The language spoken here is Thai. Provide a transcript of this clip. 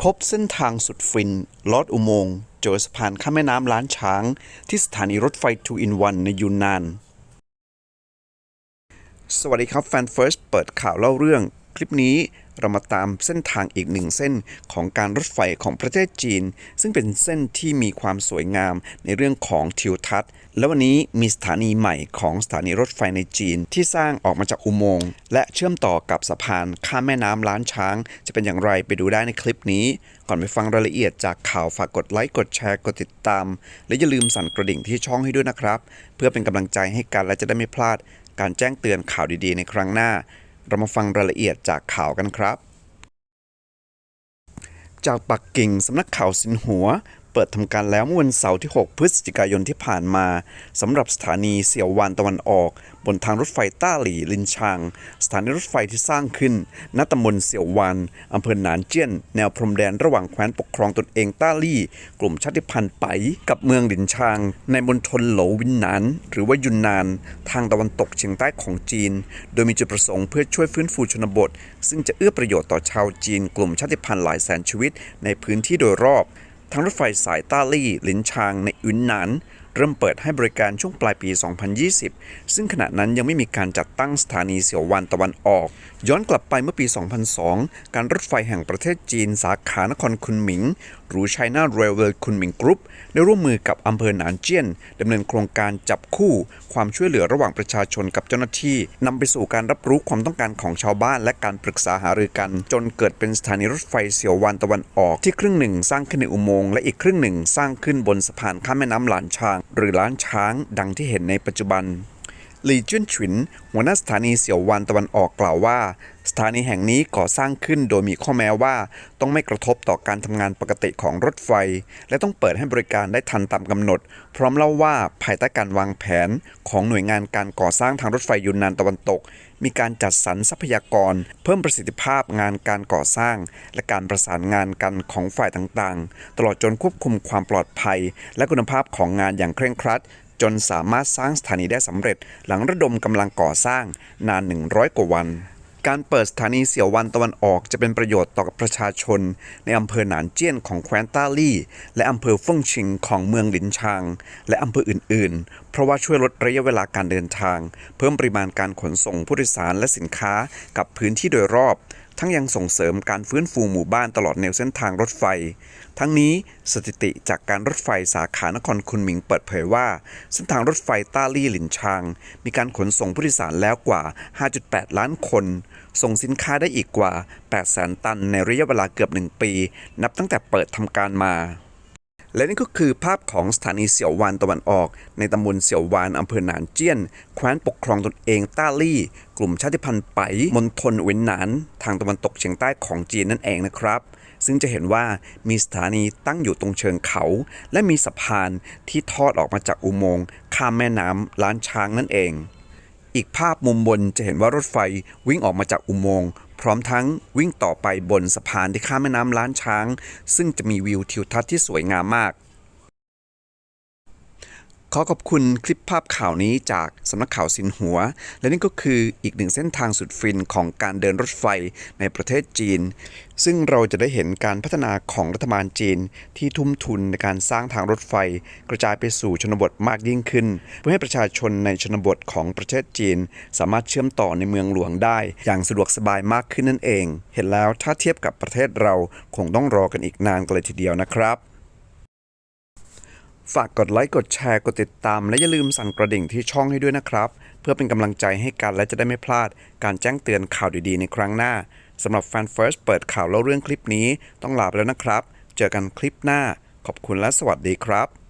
พบเส้นทางสุดฟิน ลอดอุโมงค์เจอสะพานข้ามแม่น้ำล้านช้าง ที่สถานีรถไฟ 2 in 1 ในยูนนาน สวัสดีครับ แฟนเฟิร์สเปิดข่าวเล่าเรื่อง คลิปนี้เรามาตามเส้นทางอีกหนึ่งเส้นของการรถไฟของประเทศจีน ซึ่งเป็นเส้นที่มีความสวยงามในเรื่องของทิวทัศน์ และวันนี้มีสถานีใหม่ของสถานีรถไฟในจีน ที่สร้างออกมาจากอุโมงค์และเชื่อมต่อกับสะพานข้ามแม่น้ำล้านช้าง จะเป็นอย่างไรไปดูได้ในคลิปนี้ ก่อนไปฟังรายละเอียดจากข่าวฝากกดไลค์กดแชร์กดติดตาม และอย่าลืมสั่นกระดิ่งที่ช่องให้ด้วยนะครับ เพื่อเป็นกำลังใจให้กันและจะได้ไม่พลาด การแจ้งเตือนข่าวดีๆ ในครั้งหน้า เรามาฟังรายละเอียดจากข่าวกันครับ จากปักกิ่งสำนักข่าวสินหัว เปิดทำการแล้วเมื่อวันเสาร์ที่ 6 พฤศจิกายนที่ผ่านมาสำหรับสถานีเสี่ยววานตะวันออก บนทางรถไฟต้าหลี่ลินชาง สถานีรถไฟที่สร้างขึ้นณตำบลเสี่ยววานอำเภอหนานเจี้ยน แนวพรมแดนระหว่างแคว้นปกครองตนเองต้าลี่ กลุ่มชาติพันธุ์ไปกับเมืองลินชาง ในมณฑลโหลวินหนาน หรือว่ายุนนาน ทางตะวันตกเฉียงใต้ของจีน โดยมีจุดประสงค์เพื่อช่วยฟื้นฟูชนบท ซึ่งจะเอื้อประโยชน์ต่อชาวจีน กลุ่มชาติพันธุ์หลายแสนชีวิตในพื้นที่โดยรอบ ทางรถไฟสายต้าลี่หลินชางในอุนหนาน เริ่มเปิดให้บริการช่วงปลายปี 2020 ซึ่งขณะนั้นยังไม่มีการจัดตั้งสถานีเสี่ยววันตะวันออก ย้อนกลับไปเมื่อปี 2002 การรถไฟแห่งประเทศจีนสาขานครคุนหมิง หรือ China Railway คุนหมิงกรุ๊ปได้ร่วมมือกับอำเภอหนานเจี้ยนดำเนินโครงการจับคู่ความช่วยเหลือระหว่างประชาชนกับเจ้าหน้าที่นำไปสู่การรับรู้ความต้องการของชาวบ้าน และการปรึกษาหารือกัน จนเกิดเป็นสถานีรถไฟเสี่ยววันตะวันออก ที่ครึ่งหนึ่งสร้างขึ้นในอุโมงค์และอีกครึ่งหนึ่งสร้างขึ้นบนสะพานข้ามแม่น้ำหลานชางหรือล้านช้างดังที่เห็นในปัจจุบันหลีจุนฉินหัวหน้าสถานีเสี่ยววันตะวันออกกล่าวว่า สถานีแห่งนี้ก่อสร้างขึ้นโดยมีข้อแม้ว่าต้องไม่กระทบต่อการทำงานปกติของรถไฟ และต้องเปิดให้บริการได้ทันตามกำหนด พร้อมเล่าว่าภายใต้การวางแผนของหน่วยงานการก่อสร้างทางรถไฟยุนนานตะวันตก มีการจัดสรรทรัพยากร เพิ่มประสิทธิภาพงานการก่อสร้าง และการประสานงานกันของฝ่ายต่างๆ ตลอดจนควบคุมความปลอดภัย และคุณภาพของงานอย่างเคร่งครัดจนสามารถสร้างสถานีได้สำเร็จ หลังระดมกำลังก่อสร้างนาน 100 กว่าวัน การเปิดสถานีเสี่ยววันตะวันออกจะเป็นประโยชน์ต่อประชาชน ในอำเภอหนานเจี้ยนของแคว้นต้าลี่ และอำเภอเฟิงชิงของเมืองหลินชาง และอำเภออื่น ๆ เพราะว่าช่วยลดระยะเวลาการเดินทาง เพิ่มปริมาณการขนส่งผู้โดยสารและสินค้ากับพื้นที่โดยรอบ ทั้งยังส่งเสริมการฟื้นฟูหมู่บ้านตลอดแนวเส้นทางรถไฟ ทั้งนี้สถิติจากการรถไฟสาขานครคุนหมิงเปิดเผยว่า เส้นทางรถไฟต้าลี่หลินชาง มีการขนส่งผู้โดยสารแล้วกว่า 5.8 ล้านคน ส่งสินค้าได้อีกกว่า 8 0 0 0 0 ตันในระยะเวลาเกือบ 1 ปี นับตั้งแต่เปิดทำการมา และนี่ก็คือภาพของสถานีเสี่ยววานตะวันออก ในตำบลเสี่ยววานอำเภอหนานเจี้ยนแคว้นปกครองตนเองต้าลี่ กลุ่มชาติพันธุ์ไปมณฑลเวินหนาน ทางตะวันตกเฉียงใต้ของจีนนั่นเองนะครับ ซึ่งจะเห็นว่ามีสถานีตั้งอยู่ตรงเชิงเขา และมีสะพานที่ทอดออกมาจากอุโมงค์ข้ามแม่น้ำล้านช้างนั่นเอง อีกภาพมุมบนจะเห็นว่ารถไฟวิ่งออกมาจากอุโมงค์ พร้อมทั้งวิ่งต่อไปบนสะพานที่ข้ามแม่น้ำล้านช้าง ซึ่งจะมีวิวทิวทัศน์ที่สวยงามมาก ขอขอบคุณคลิปภาพข่าวนี้จากสำนักข่าวสินหัว และนี่ก็คืออีกหนึ่งเส้นทางสุดฟินของการเดินรถไฟในประเทศจีน ซึ่งเราจะได้เห็นการพัฒนาของรัฐบาลจีน ที่ทุ่มทุนในการสร้างทางรถไฟ กระจายไปสู่ชนบทมากยิ่งขึ้น เพื่อให้ประชาชนในชนบทของประเทศจีน สามารถเชื่อมต่อในเมืองหลวงได้ อย่างสะดวกสบายมากขึ้นนั่นเอง เห็นแล้วถ้าเทียบกับประเทศเราคงต้องรอกันอีกนานกันเลยทีเดียวนะครับ ฝากกดไลค์ กดแชร์ กดติดตาม และอย่าลืมสั่นกระดิ่งที่ช่องให้ด้วยนะครับ เพื่อเป็นกำลังใจให้กันและจะได้ไม่พลาด การแจ้งเตือนข่าวดีๆ ในครั้งหน้าสำหรับแฟนเฟิร์สเปิดข่าวเล่าเรื่องคลิปนี้ต้องลาไปแล้วนะครับ เจอกันคลิปหน้า ขอบคุณและสวัสดีครับ